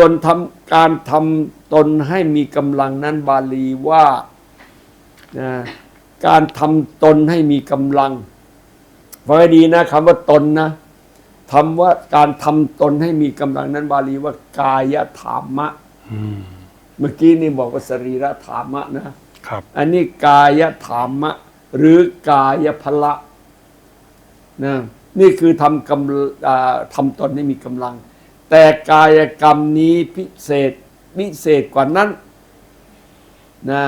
ส่วนทำการทำตนให้มีกำลังนั้นบาลีว่านะการทำตนให้มีกำลังฟังให้ดีนะคำว่าตนนะคำว่าการทำตนให้มีกำลังนั้น บาลีว่ากายถามะอืมเมื่อกี้นี่บอกว่าสรีระถามะนะครับ อันนี้กายถามะ หรือกายพละนะนี่คือทำกำอ่าทำตนให้มีกำลัง แต่กายกรรมนี้พิเศษพิเศษกว่านั้นนะ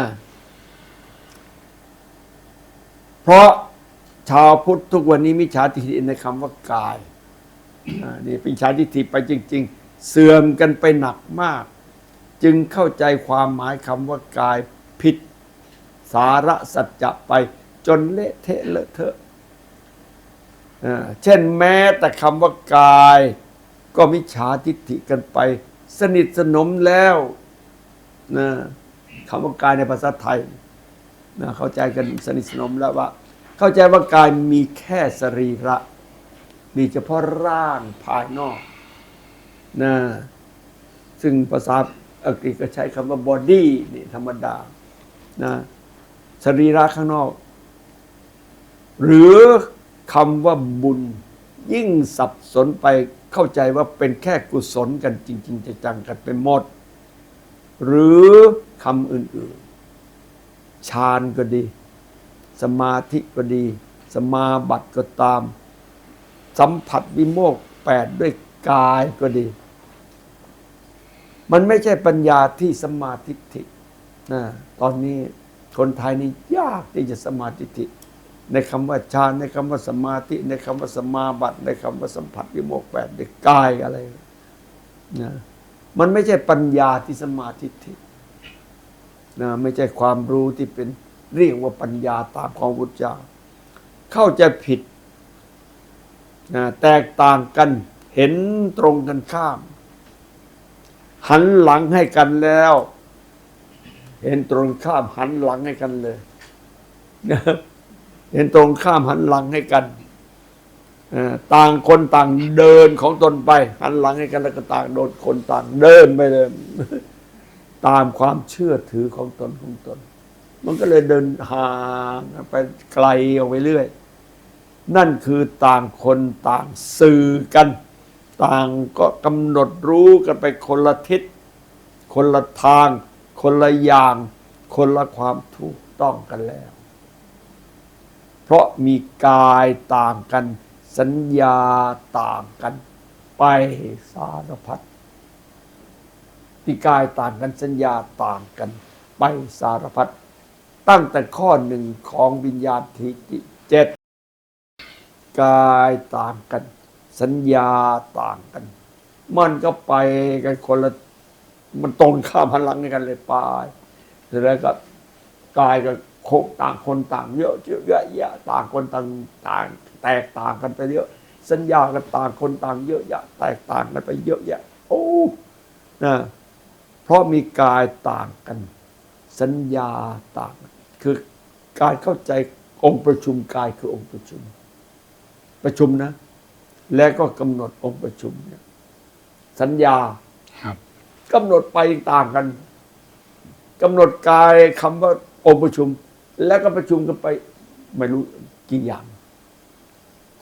เพราะชาวพุทธทุกวันนี้มิจฉาทิฏฐิในคำว่ากายนี่เป็นฉาทิฏฐิไปจริง ๆ เสื่อมกันไปหนักมาก จึงเข้าใจความหมายคำว่ากายผิดสาระสัจจะไปจนเละเทะเลอะเทอะอ่อเช่นแม้แต่คำว่ากาย ก็มิจฉาทิฏฐิกันไป สนิทสนมแล้วนะคำว่ากายในภาษาไทยนะเข้าใจกันสนิทสนมแล้วว่า เข้าใจว่ากายมีแค่สรีระ มีเฉพาะร่างภายนอกนะซึ่งภาษาอังกฤษก็ใช้คำว่า body นี่ธรรมดานะสรีระข้างนอก หรือคำว่าบุญยิ่งสับสนไป เข้าใจว่าเป็นแค่กุศลกันจริง ๆจะจังๆกันไปหมด หรือคำอื่นๆฌานก็ดี สมาธิก็ดี สมาบัติก็ตาม สัมผัสวิโมกข์แปดด้วยกายก็ดี มันไม่ใช่ปัญญาที่สมาธิินะตอนนี้คนไทยนี่ยากที่จะสมาธิิ ในคำว่าฌานในคำว่าสมาธิ ในคำว่าสมาบัติ ในคำว่าสัมผัสวิโมกข์แปดด้วยกายอะไรนะมันไม่ใช่ปัญญาที่สมาธิทินะไม่ใช่ความรู้ที่เป็นเรียกว่าปัญญาตามของพุทธเจ้าเข้าใจผิดนะแตกต่างกันเห็นตรงกันข้าม หันหลังให้กันแล้ว เห็นตรงข้ามหันหลังให้กันเลยนะ เห็นตรงข้ามหันหลังให้กันต่างคนต่างเดินของตนไป หันหลังให้กันแล้วก็ต่างโดนคนต่างเดินไปเลย ตามความเชื่อถือของตนของตน มันก็เลยเดินห่างไปไกลออกไปเรื่อย นั่นคือต่างคนต่างสื่อกัน ต่างก็กำหนดรู้กันไปคนละทิศ คนละทาง คนละอย่าง คนละความถูกต้องกันแล้ว เพราะมีกายต่างกัน สัญญาต่างกัน ไปสารพัดมีกายต่างกันสัญญาต่างกัน ไปสารพัดตั้งแต่ข้อหนึ่งของวิญญาณทิฏฐิเจ็ดกายต่างกัน สัญญาต่างกัน มันก็ไปกันคนละมันตรงข้ามพลังกันเลยไปเสร็จแล้วก็กายกับ โคต่างคนต่างเยอะเยอะแยะแยะต่างคนต่างต่าง แตกต่างกันไปเยอะ สัญญากันต่างคนต่างเยอะแยะแตกต่างกันไปเยอะแยะโอ้นะเพราะมีกายต่างกัน สัญญาต่างกันคือการเข้าใจองค์ประชุมกายคือองค์ประชุม ประชุมนะ แล้วก็กำหนดองค์ประชุมเนี่ยสัญญาครับกำหนดไปต่างกันกำหนดกายคำว่าองค์ประชุม แล้วก็ประชุมกันไปไม่รู้กี่อย่าง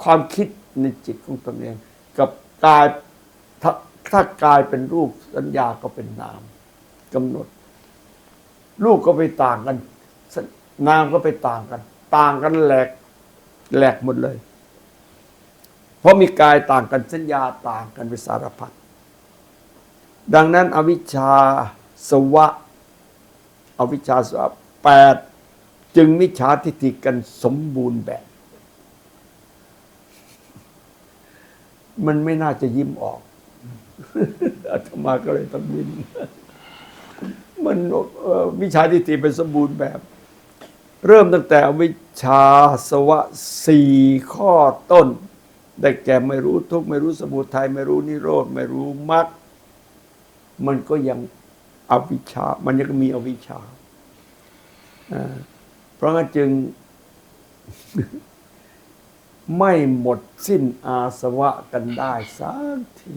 ความคิดในจิตของตนเอง กับกายถ้าถ้ากายเป็นรูปสัญญาก็เป็นนามกำหนด รูปก็ไปต่างกัน นามก็ไปต่างกัน ต่างกันแหลกแหลกหมดเลย เพราะมีกายต่างกันสัญญาต่างกันเป็นสารพัดดังนั้นอวิชชาสวะอวิชชาสวะแปด จึงมิจฉาทิฏฐิกันสมบูรณ์แบบ มันไม่น่าจะยิ้มออกอาตมาก็เลยต้องยิ้มมันเอ่อวิชาทิฏฐิเป็นสมบูรณ์แบบ เริ่มตั้งแต่วิชาสวะสี่ข้อต้นได้แก่ไม่รู้ทุกไม่รู้สมุทัยไม่รู้นิโรธไม่รู้มรรคมันก็ยังอวิชชา มันยังมีอวิชชาอ่า เพราะงั้นจึง ไม่หมดสิ้นอาสวะกันได้สักที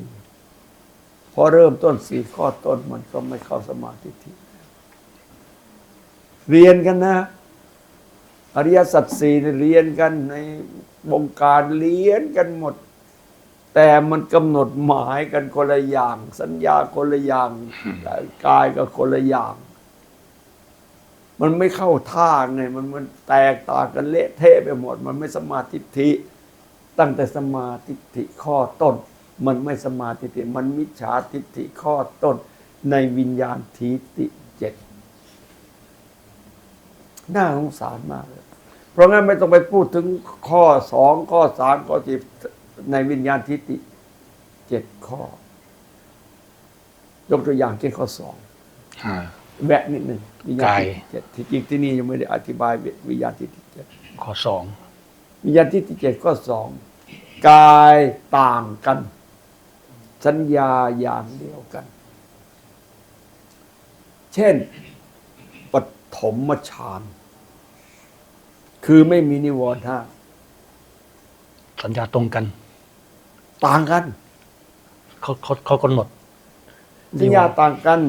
พอเริ่มต้นสี่ข้อต้นมันก็ไม่เข้าสมาธิทิเรียนกันนะ อริยสัจสี่เนี่ยเรียนกันในวงการเรียนกันหมด แต่มันกำหนดหมายกันคนละอย่าง สัญญาคนละอย่างกายก็คนละอย่าง มันไม่เข้าท่าไงมันมันแตกต่างกันเละเทะไปหมด มันไม่สมาธิฐิตั้งแต่สมาธิฐิข้อต้น มันไม่สมาธิฐิมันมิจฉาทิฏฐิข้อต้น ในวิญญาณทิฏฐิเจ็ดน่าสงสารมากเลยเพราะงั้นไม่ต้องไปพูดถึงข้อสองข้อสามข้อสิบในวิญญาณทิฏฐิเจ็ดข้อ ยกตัวอย่างเช่นข้อสองอ แวะนิดหนึ่งวิญญาณทิฏฐิเจ็ดที่จริงที่นี่ยังไม่ได้อธิบายวิญญาณทิฏฐิเจ็ดข้อสองวิญญาณทิฏฐิเจ็ดข้อสองกายต่างกัน สัญญาอย่างเดียวกัน เช่นปฐมฌานคือไม่มีนิวรณ์ห้าสัญญาตรงกัน ต่างกันเขาเขาเขากำหนด สัญญาต่างกัน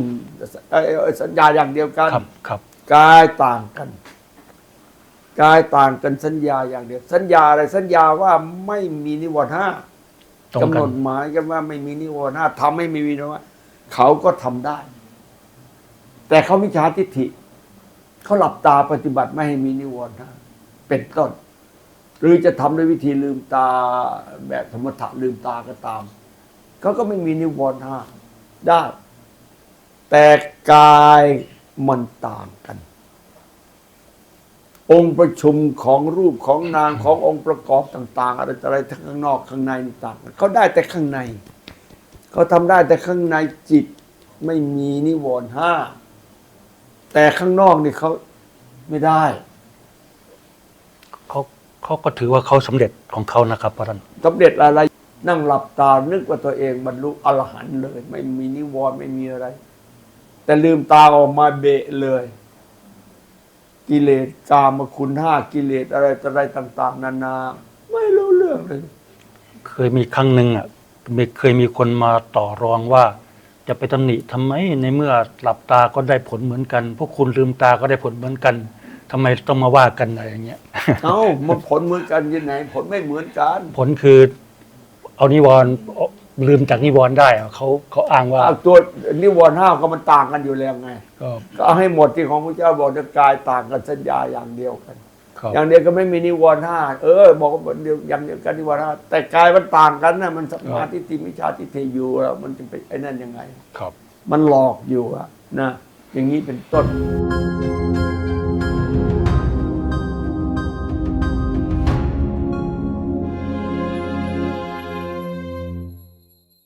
เอ่อเอ่อสัญญาอย่างเดียวกันครับครับกายต่างกันกายต่างกันสัญญาอย่างเดียว สัญญาอะไรสัญญาว่าไม่มีนิวรณ์ห้าตรงกำหกันนดหมายกันว่าไม่มีนิวรณ์ห้าทำให้ไม่มีนิวรณ์ห้าเขาก็ทำได้ แต่เขามิจฉาทิฏฐิเขาหลับตาปฏิบัติไม่ให้มีนิวรณ์ห้าเป็นต้น หรือจะทำด้วยวิธีลืมตาแบบธรรมถะลืมตาก็ตามเขาก็ไม่มีนิวรณ์ห้า ได้ แต่กายมันต่างกัน องค์ประชุมของรูปของนามขององค์ประกอบต่าง ๆ อะไรต่ออะไรทั้งข้างนอกข้างในนี่ต่างกันเขาได้แต่ข้างในเขาทำได้แต่ข้างในจิตไม่มีนิวรณ์ห้าแต่ข้างนอกนี่เขาไม่ได้เขาเขาก็ถือว่าเขาสำเร็จของเขานะครับพระท่านสำเร็จอะไร นั่งหลับตานึกว่าตัวเองบรรลุอรหันต์เลย ไม่มีนิวรณ์ไม่มีอะไร แต่ลืมตาออกมาเบะเลย กิเลสกามคุณห้ากิเลสอะไรต่ออะไรต่าง ๆ นานา ไม่รู้เรื่องเลย เคยมีครั้งหนึ่งอะมีเคยมีคนมาต่อรองว่า จะไปตำหนิทำไมในเมื่อหลับตาก็ได้ผลเหมือนกัน พวกคุณลืมตาก็ได้ผลเหมือนกันทำไมต้องมาว่ากันอะไรอย่างเงี้ย เอ้ามันผลเหมือนกันยังไงผลไม่เหมือนกัน ผลคือ เอานิวรณ์เอาลืมจากนิวรณ์ได้อะเขาเขาอ้างว่าเอาตัวนิวรณ์ห้าก็มันต่างกันอยู่แล้วไง ก็ก็เอาให้หมดที่ของพระเจ้าบอกจะกายต่างกันสัญญาอย่างเดียวกัน ครับ อย่างเดียวก็ไม่มีนิวรณ์ห้าเออ บอกว่าเดียวอย่างเดียวกันนิวรณ์ห้าแต่กายมันต่างกันนะมันสมาธิทิมิชาทิฏฐิอยู่แล้วมันจะไปไอ้นั่นยังไง ครับ มันหลอกอยู่อะนะ อย่างนี้เป็นต้น